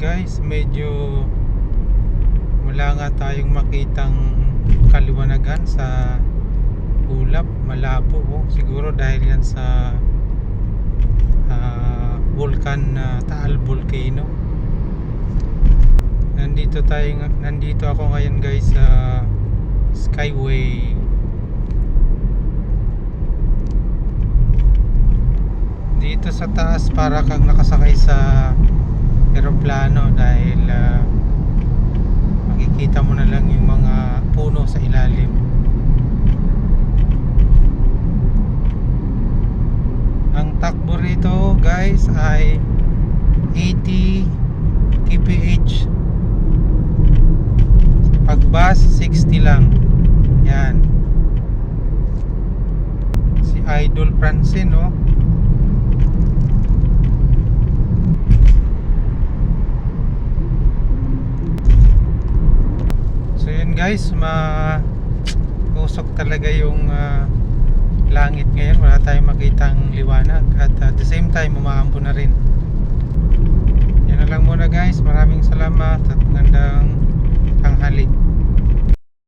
guys medyo wala nga tayong makitang kaliwanagan sa ulap malabo oh. siguro dahil yan sa ah, vulkan na Taal Volcano nandito tayo nandito ako ngayon guys sa Skyway dito sa taas para kang nakasakay sa takbo rito guys ay 80 kph. Pag bus 60 lang. Yan. Si Idol Francine oh So yun guys, ma usok talaga yung ah, langit ngayon. Wala tayong makitang liwanag at at the same time umaambo na rin. Yan na lang muna guys. Maraming salamat at magandang